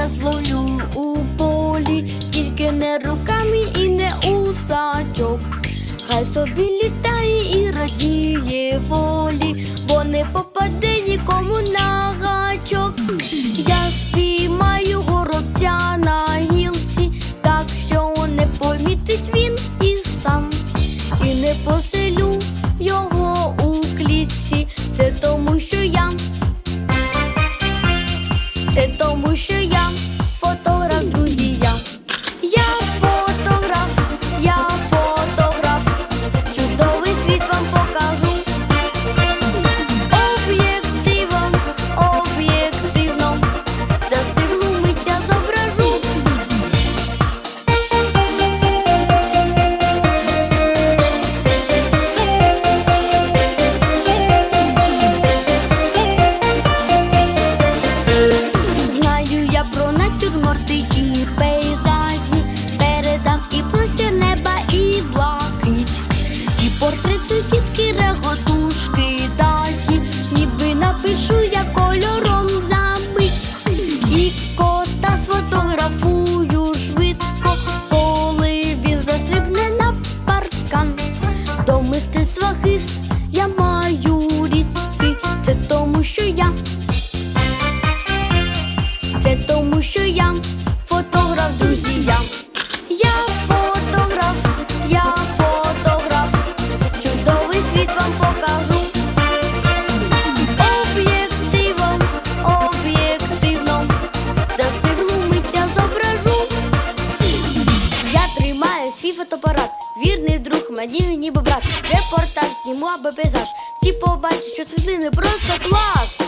зайчика зловлю у полі, тільки не руками і не усачок. Хай собі літає і радіє волі. бо por ti y pe. мій фотоапарат, вірний друг, мені ніби брат. Репортаж зніму, аби пейзаж. Всі побачать, що світлини просто клас.